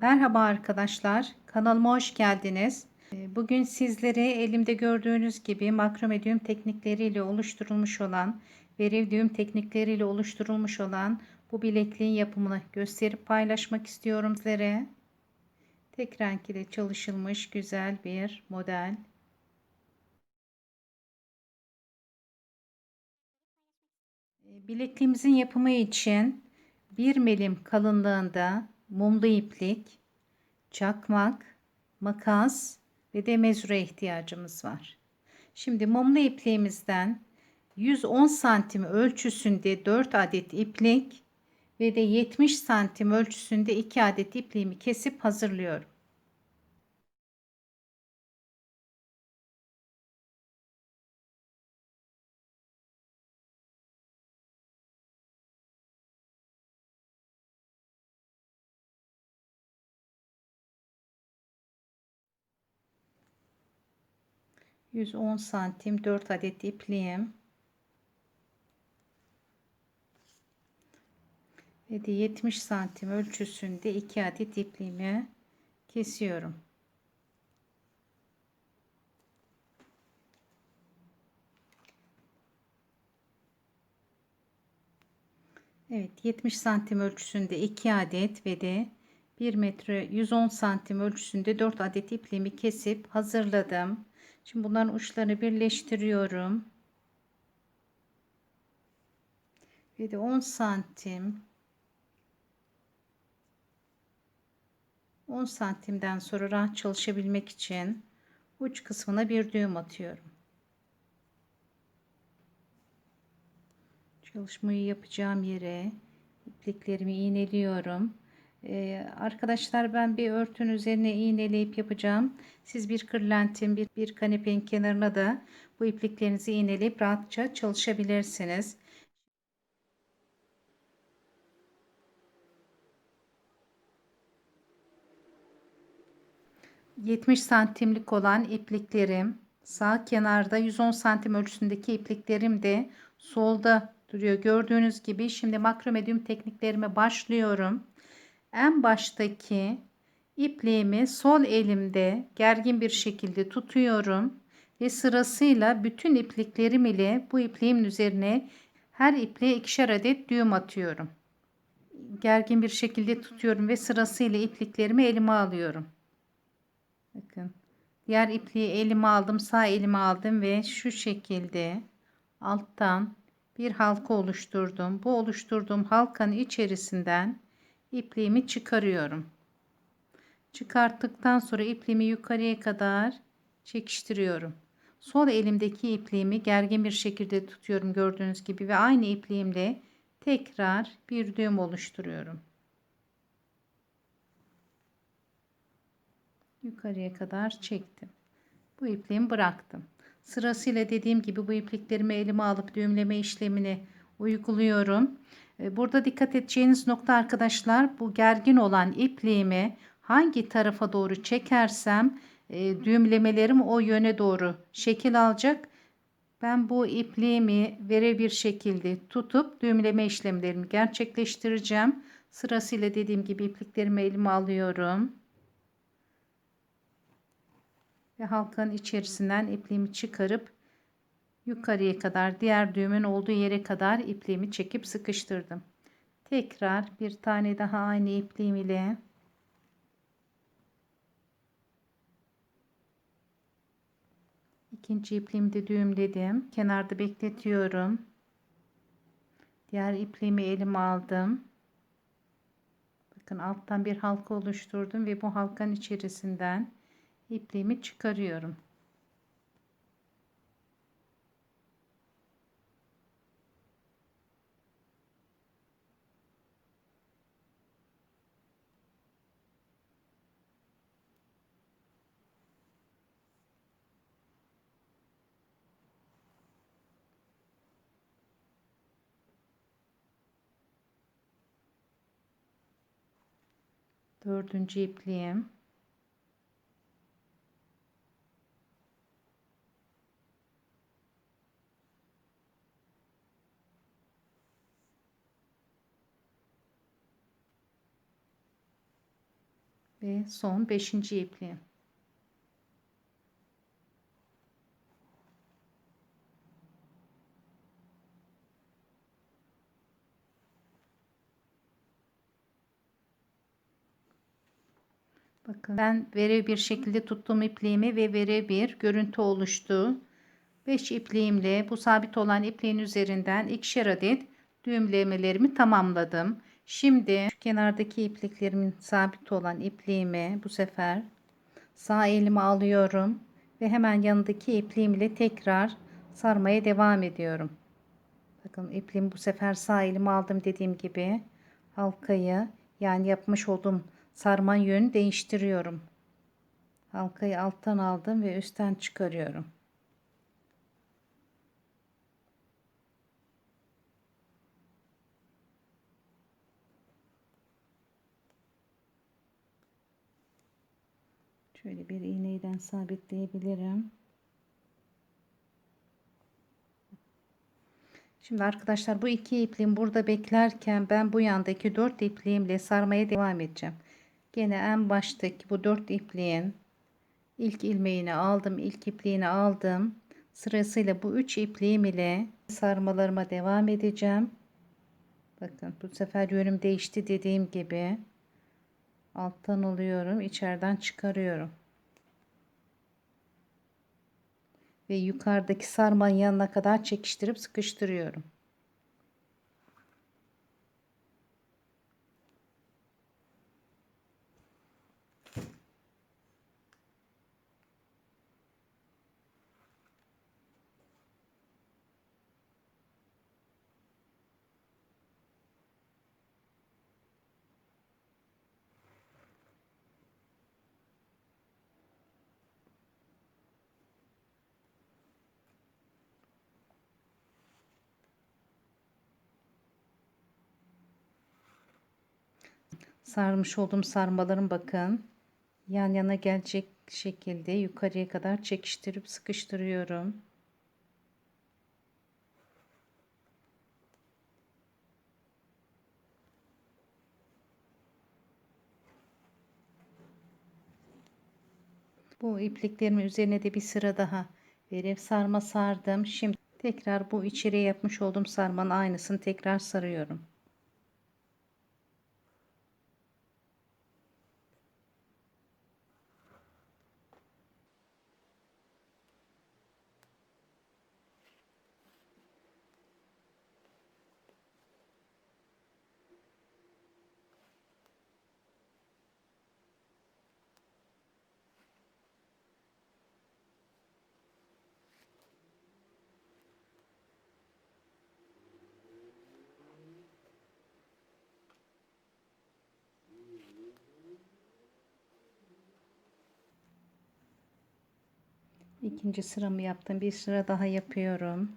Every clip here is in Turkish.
Merhaba arkadaşlar, kanalıma hoş geldiniz. Ee, Bugün sizlere elimde gördüğünüz gibi makrome düğüm teknikleriyle oluşturulmuş olan, veriv düğüm teknikleriyle oluşturulmuş olan bu bilekliğin yapımını gösterip paylaşmak istiyorum sizlere. Tek renk ile çalışılmış güzel bir model. Ee, Bilekliğimizin yapımı için 1 milim kalınlığında mumlu iplik, çakmak, makas ve de mezure ihtiyacımız var. Şimdi mumlu ipliğimizden 110 santim ölçüsünde 4 adet iplik ve de 70 santim ölçüsünde 2 adet ipliğimi kesip hazırlıyorum. Yüz on santim 4 adet ipliğim ve de 70 santim ölçüsünde 2 adet ipliğimi kesiyorum. Evet 70 santim ölçüsünde 2 adet ve de 1 metre 110 santim ölçüsünde 4 adet ipliğimi kesip hazırladım. Şimdi bunların uçlarını birleştiriyorum. Ve de 10 santim 10 santimden sonra rahat çalışabilmek için uç kısmına bir düğüm atıyorum. Çalışmayı yapacağım yere ipliklerimi iğneliyorum. Ee, arkadaşlar ben bir örtün üzerine iğneleyip yapacağım. Siz bir kırlentin bir, bir kanepenin kenarına da bu ipliklerinizi iğneleyip rahatça çalışabilirsiniz. ...70 santimlik olan ipliklerim... ...sağ kenarda 110 santim ölçüsündeki ipliklerim de... ...solda duruyor. Gördüğünüz gibi şimdi makrome düğüm tekniklerime başlıyorum en baştaki ipliğimi sol elimde gergin bir şekilde tutuyorum ve sırasıyla bütün ipliklerim ile bu ipliğimin üzerine her ipliğe ikişer adet düğüm atıyorum. Gergin bir şekilde tutuyorum ve sırasıyla ipliklerimi elime alıyorum. Bakın. Diğer ipliği elime aldım, sağ elime aldım ve şu şekilde alttan bir halka oluşturdum. Bu oluşturduğum halkanın içerisinden ipliğimi çıkarıyorum. Çıkarttıktan sonra ipliğimi yukarıya kadar çekiştiriyorum. Sol elimdeki ipliğimi gergin bir şekilde tutuyorum gördüğünüz gibi ve aynı ipliğimle tekrar bir düğüm oluşturuyorum. Yukarıya kadar çektim. Bu ipliğimi bıraktım. Sırasıyla dediğim gibi bu ipliklerimi elime alıp düğümleme işlemini uyguluyorum. E, burada dikkat edeceğiniz nokta arkadaşlar bu gergin olan ipliğimi hangi tarafa doğru çekersem e, düğümlemelerim o yöne doğru şekil alacak. Ben bu ipliğimi vere bir şekilde tutup düğümleme işlemlerimi gerçekleştireceğim. Sırasıyla dediğim gibi ipliklerimi elime alıyorum. Ve halkanın içerisinden ipliğimi çıkarıp yukarıya kadar diğer düğümün olduğu yere kadar ipliğimi çekip sıkıştırdım. Tekrar bir tane daha aynı ipliğim ile ikinci ipliğimi de düğümledim. Kenarda bekletiyorum. Diğer ipliğimi elime aldım. Bakın alttan bir halka oluşturdum ve bu halkanın içerisinden ipliğimi çıkarıyorum. Dördüncü ipliğim Ve son 5. ipliğim. Bakın ben vere bir şekilde tuttum ipliğimi ve vere bir görüntü oluştu. 5 ipliğimle bu sabit olan ipliğin üzerinden ikişer adet düğümlemelerimi tamamladım. Şimdi şu kenardaki ipliklerimin sabit olan ipliğimi bu sefer sağ elime alıyorum ve hemen yanındaki ipliğimle tekrar sarmaya devam ediyorum. Bakın ipliğimi bu sefer sağ elime aldım dediğim gibi halkayı yani yapmış olduğum sarman yönü değiştiriyorum. Halkayı alttan aldım ve üstten çıkarıyorum. Şöyle bir iğneyle sabitleyebilirim. Şimdi arkadaşlar bu iki ipliğim burada beklerken ben bu yandaki dört ipliğimle sarmaya devam edeceğim. Gene en baştaki bu dört ipliğin ilk ilmeğini aldım, ilk ipliğini aldım. Sırasıyla bu üç ipliğim ile sarmalarıma devam edeceğim. Bakın bu sefer yönüm değişti dediğim gibi. Alttan alıyorum, içeriden çıkarıyorum. Ve yukarıdaki sarmanın yanına kadar çekiştirip sıkıştırıyorum. Sarmış olduğum sarmalarım bakın yan yana gelecek şekilde yukarıya kadar çekiştirip sıkıştırıyorum. Bu ipliklerimin üzerine de bir sıra daha verip sarma sardım. Şimdi tekrar bu içeriye yapmış olduğum sarmanın aynısını tekrar sarıyorum. İkinci sıramı yaptım. Bir sıra daha yapıyorum.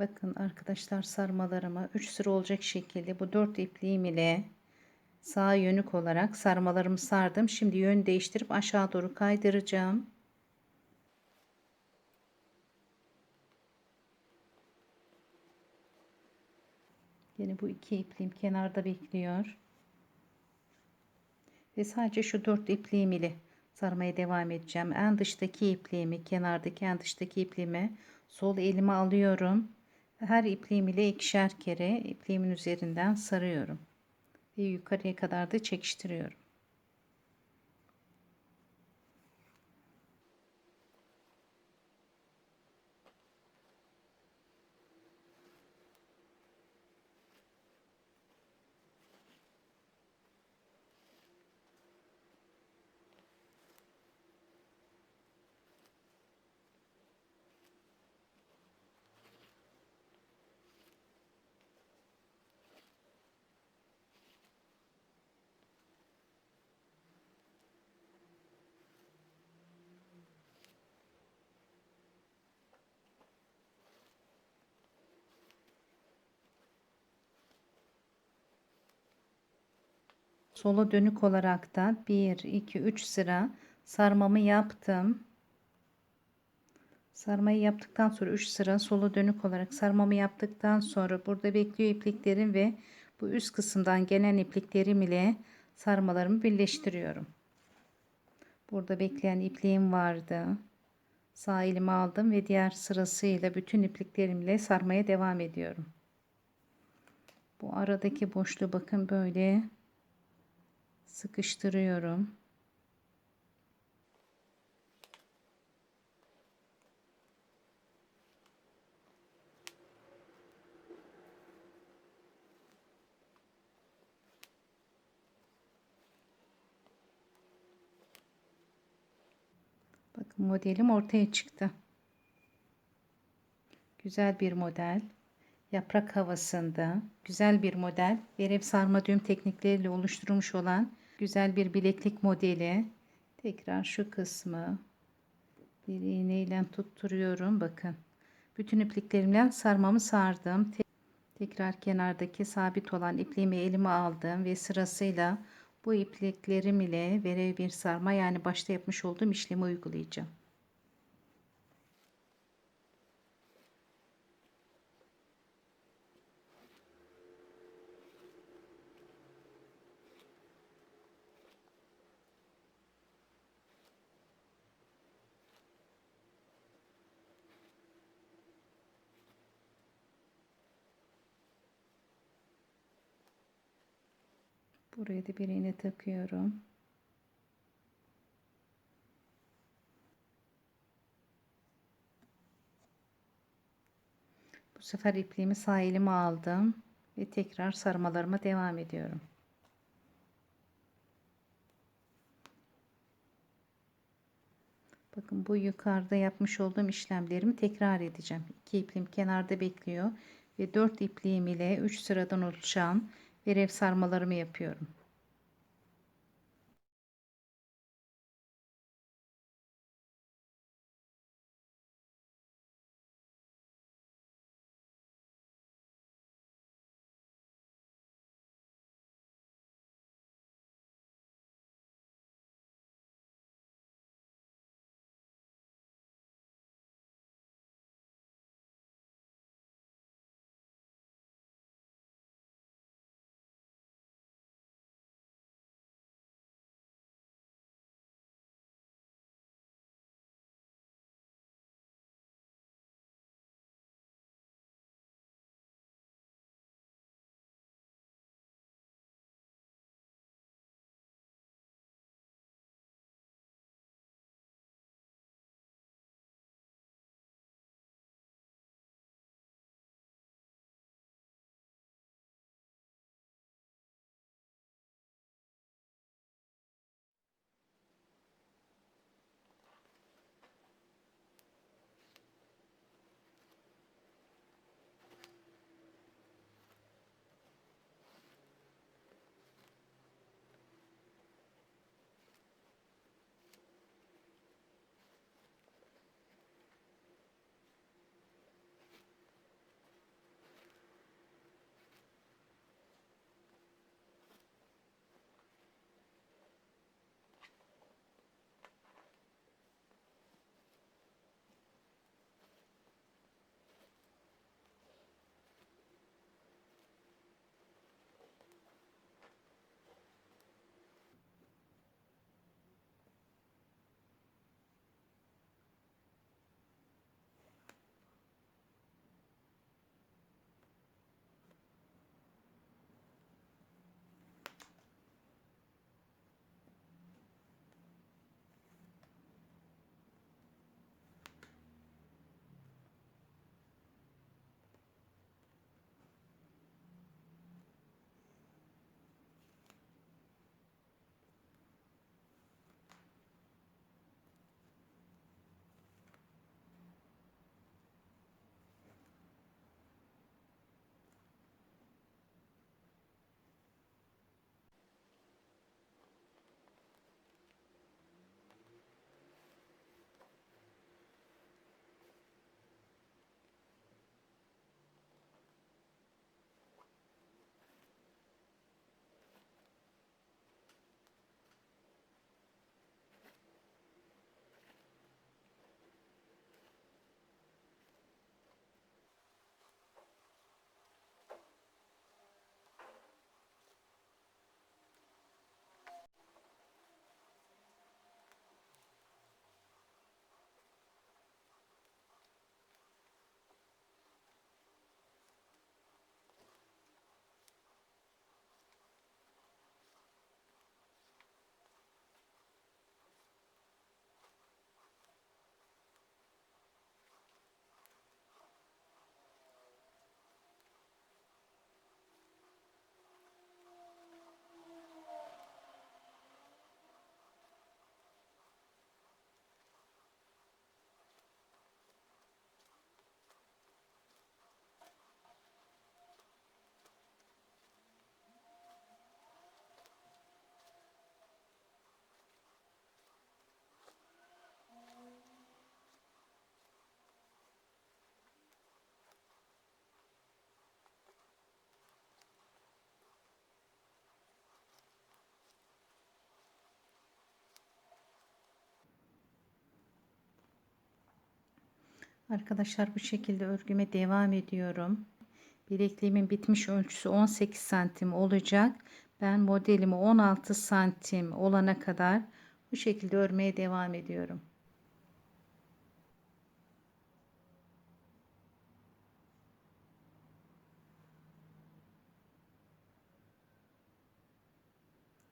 Bakın arkadaşlar sarmalarımı 3 sıra olacak şekilde bu 4 ipliğim ile sağ yönük olarak sarmalarımı sardım. Şimdi yön değiştirip aşağı doğru kaydıracağım. Yine bu iki ipliğim kenarda bekliyor. Ve sadece şu 4 ipliğim ile sarmaya devam edeceğim. En dıştaki ipliğimi, kenardaki en dıştaki ipliğimi sol elime alıyorum her ipliğim ile ikişer kere ipliğimin üzerinden sarıyorum. Ve yukarıya kadar da çekiştiriyorum. Sola dönük olarak da 1 2 3 sıra sarmamı yaptım. Sarmayı yaptıktan sonra 3 sıra sola dönük olarak sarmamı yaptıktan sonra burada bekliyor ipliklerim ve bu üst kısımdan gelen ipliklerim ile sarmalarımı birleştiriyorum. Burada bekleyen ipliğim vardı. Sağ elime aldım ve diğer sırasıyla bütün ipliklerimle sarmaya devam ediyorum. Bu aradaki boşluğu bakın böyle sıkıştırıyorum. Bakın modelim ortaya çıktı. Güzel bir model. Yaprak havasında güzel bir model. Verev sarma düğüm teknikleriyle oluşturulmuş olan güzel bir bileklik modeli. Tekrar şu kısmı bir iğneyle tutturuyorum. Bakın. Bütün ipliklerimle sarmamı sardım. Tekrar kenardaki sabit olan ipliğimi elime aldım ve sırasıyla bu ipliklerim ile verev bir sarma yani başta yapmış olduğum işlemi uygulayacağım. Buraya da bir takıyorum. Bu sefer ipliğimi sağ elime aldım ve tekrar sarmalarıma devam ediyorum. Bakın bu yukarıda yapmış olduğum işlemlerimi tekrar edeceğim. İki ipliğim kenarda bekliyor ve dört ipliğim ile 3 sıradan oluşan verev sarmalarımı yapıyorum. Arkadaşlar bu şekilde örgüme devam ediyorum. Bilekliğimin bitmiş ölçüsü 18 santim olacak. Ben modelimi 16 santim olana kadar bu şekilde örmeye devam ediyorum.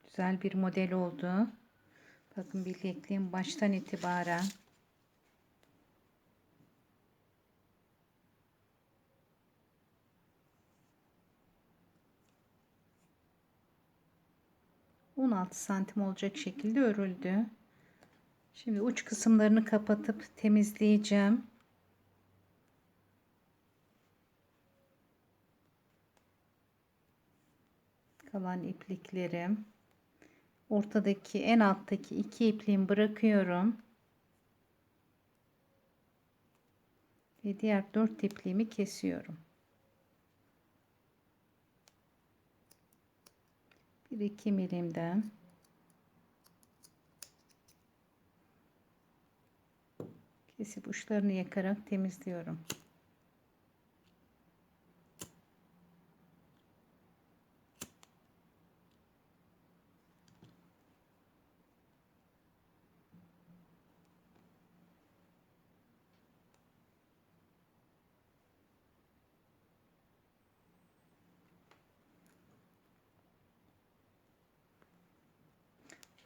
Güzel bir model oldu. Bakın bilekliğim baştan itibaren on altı santim olacak şekilde örüldü. Şimdi uç kısımlarını kapatıp temizleyeceğim. Kalan ipliklerim ortadaki en alttaki iki ipliğimi bırakıyorum. Ve diğer dört ipliğimi kesiyorum. Bir iki milimden kesip uçlarını yakarak temizliyorum.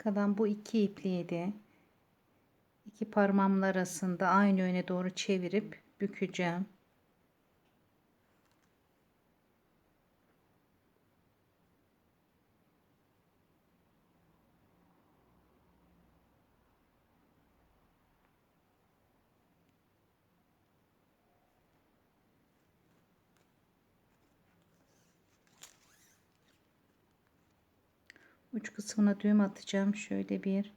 Kalan bu iki ipliği de iki parmağımın arasında aynı yöne doğru çevirip bükeceğim. Uç kısmına düğüm atacağım. Şöyle bir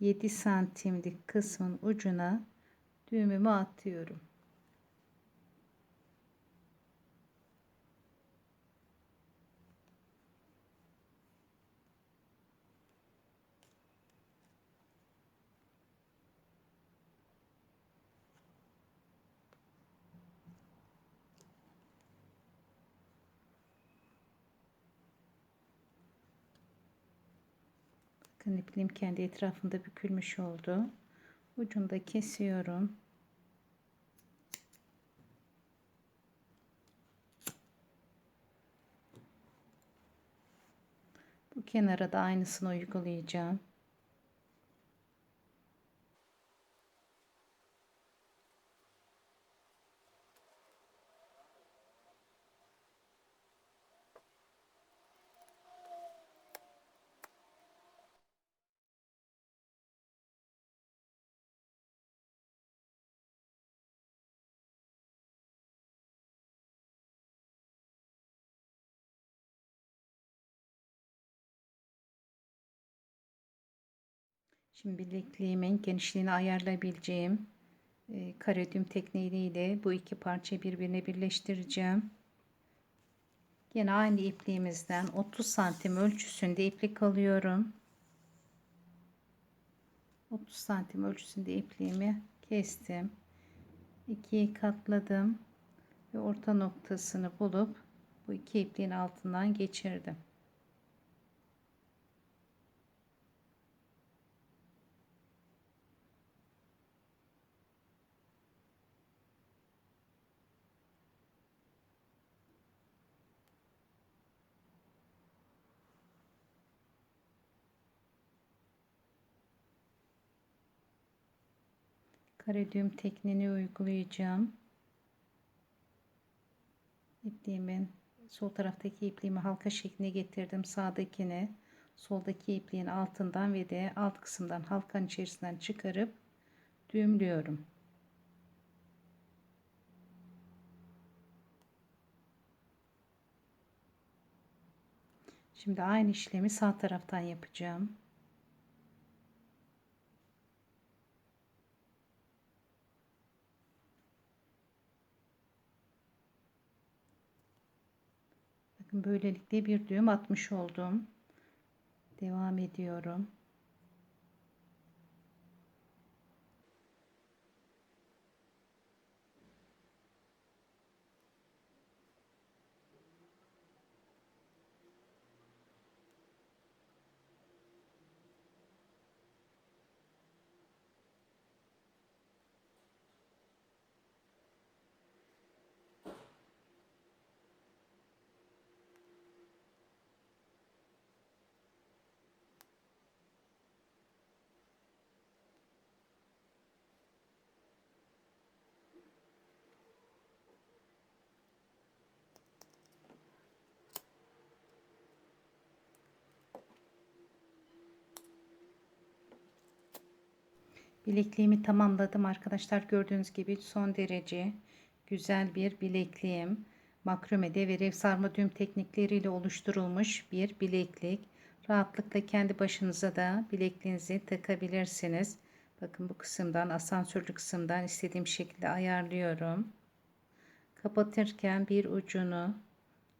7 santimlik kısmın ucuna düğümümü atıyorum. İpliğim kendi etrafında bükülmüş oldu. Ucunu da kesiyorum. Bu kenara da aynısını uygulayacağım. Şimdi bilekliğimin genişliğini ayarlayabileceğim e, kare düğüm tekniğiyle bu iki parçayı birbirine birleştireceğim. Yine aynı ipliğimizden 30 santim ölçüsünde iplik alıyorum. 30 santim ölçüsünde ipliğimi kestim. ikiyi katladım ve orta noktasını bulup bu iki ipliğin altından geçirdim. Kare düğüm tekniğini uygulayacağım. İpliğimin sol taraftaki ipliğimi halka şekline getirdim. Sağdakini soldaki ipliğin altından ve de alt kısımdan halkanın içerisinden çıkarıp düğümlüyorum. Şimdi aynı işlemi sağ taraftan yapacağım. Böylelikle bir düğüm atmış oldum. Devam ediyorum. Bilekliğimi tamamladım arkadaşlar. Gördüğünüz gibi son derece güzel bir bilekliğim. Makromede ve rev sarma düğüm teknikleriyle oluşturulmuş bir bileklik. Rahatlıkla kendi başınıza da bilekliğinizi takabilirsiniz. Bakın bu kısımdan asansörlü kısımdan istediğim şekilde ayarlıyorum. Kapatırken bir ucunu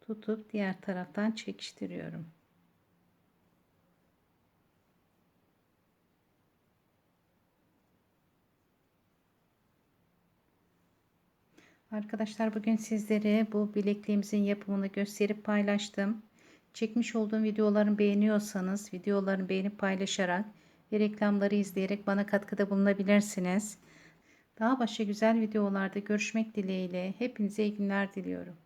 tutup diğer taraftan çekiştiriyorum. Arkadaşlar bugün sizlere bu bilekliğimizin yapımını gösterip paylaştım. Çekmiş olduğum videolarımı beğeniyorsanız videolarımı beğenip paylaşarak ve reklamları izleyerek bana katkıda bulunabilirsiniz. Daha başka güzel videolarda görüşmek dileğiyle hepinize iyi günler diliyorum.